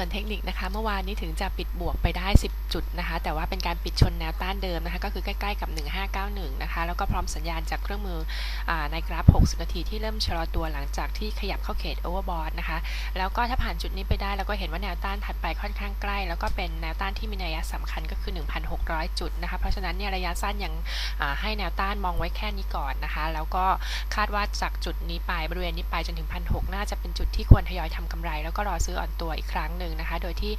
ส่วนเทคนิคนะคะเมื่อวานนี้ถึงจะปิดบวกไปได้ 10 จุดนะคะ แต่ว่าเป็นการปิดชนแนวต้านเดิมนะคะก็คือใกล้ๆกับ 1591 นะคะ แล้วก็พร้อมสัญญาณจากเครื่องมืออในกราฟ 60 นาทีที่เริ่มชะลอตัวหลังจากที่ขยับเข้าเขตโอเวอร์บอทนะคะ แล้วก็ถ้าผ่านจุดนี้ไปได้เราก็เห็นว่าแนวต้านถัดไปค่อนข้างใกล้ แล้วก็เป็นแนวต้านที่มีนัยสำคัญก็คือ 1,600 จุดนะคะเพราะฉะนั้นเนี่ยระยะสั้นยังให้แนวต้านมองไว้แค่นี้ก่อนนะคะ แล้วก็คาดว่าจากจุดนี้ไปบริเวณนี้ไปจนถึง1,600น่าจะเป็นจุดที่ควรทยอยทำกำไร แล้วก็รอซื้ออ่อนตัวอีกครั้งหนึ่งนะคะ โดยที่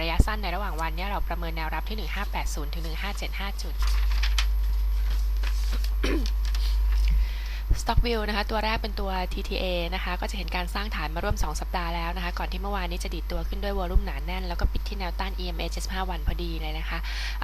ระยะสั้นในระหว่างวันเนี่ยเราประเมินแนวรับที่ 1580ถึง1575 จุด Stock View นะคะ ตัวแรกเป็นตัว TTA นะคะ ก็จะเห็นการสร้างฐานมาร่วม 2 สัปดาห์แล้วนะคะ ก่อนที่เมื่อวานนี้จะดีดตัวขึ้นด้วยวอลุ่มหนาแน่น แล้วก็ปิดที่แนวต้าน EMA 75 วันพอดีเลยนะคะ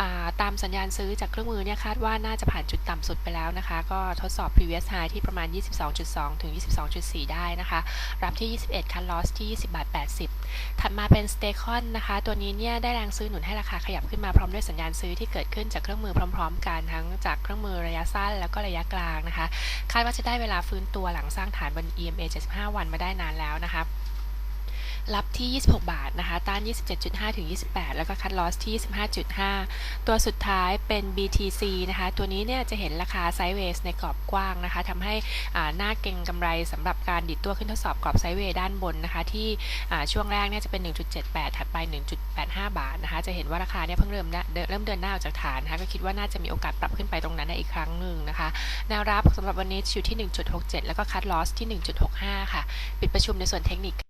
าตามสัญญาณซื้อจากเครื่องมือเนี่ยคาดว่าน่าจะผ่านจุดต่ำสุดไปแล้วนะคะ ก็ทดสอบ previous high ที่ประมาณ 22.2 ถึง 22.4 ได้นะคะ รับที่ 21 คันลอสที่ 20 บาท 80 ถัดมาเป็น Stacon นะคะ ตัวนี้เนี่ยได้แรงซื้อหนุนให้ราคาขยับขึ้นมาพร้อมด้วยสัญญาณซื้อที่เกิดขึ้นจากเครื่องมือพร้อม ๆ กันทั้งจากเครื่องมือระยะสั้นแล้วก็ระยะกลางนะคะ คาดว่าจะได้ได้เวลาฟื้นตัวหลังสร้างฐานบน EMA 75 วันมาได้นานแล้วนะคะ รับที่ 26 บาทนะคะ ต้าน 27.5 ถึง 28 แล้วก็คัดลอสที่ 25.5 ตัวสุดท้ายเป็น BTC นะคะ ตัวนี้เนี่ยจะเห็นราคาไซด์เวย์ในกรอบกว้างนะคะทำให้อาหน้าเก็งกำไรสำหรับการดิดตัวขึ้นทดสอบกรอบไซด์เวด้านบนนะคะ ที่ช่วงแรกเนี่ยจะเป็น 1.78 ถัดไป 1.85 บาทนะคะ จะเห็นว่าราคาเนี่ยเพิ่งเริ่มเดินเริ่มเดินหน้าออกจากฐานนะคะ ก็คิดว่าน่าจะมีโอกาสปรับขึ้นไปตรงนั้นได้อีกครั้งหนึ่งนะคะแนวรับสำหรับวันนี้อยู่ที่ 1.67 แล้วก็คัดลอสที่ 1.65 ค่ะ ปิดประชุมในส่วนเทคนิค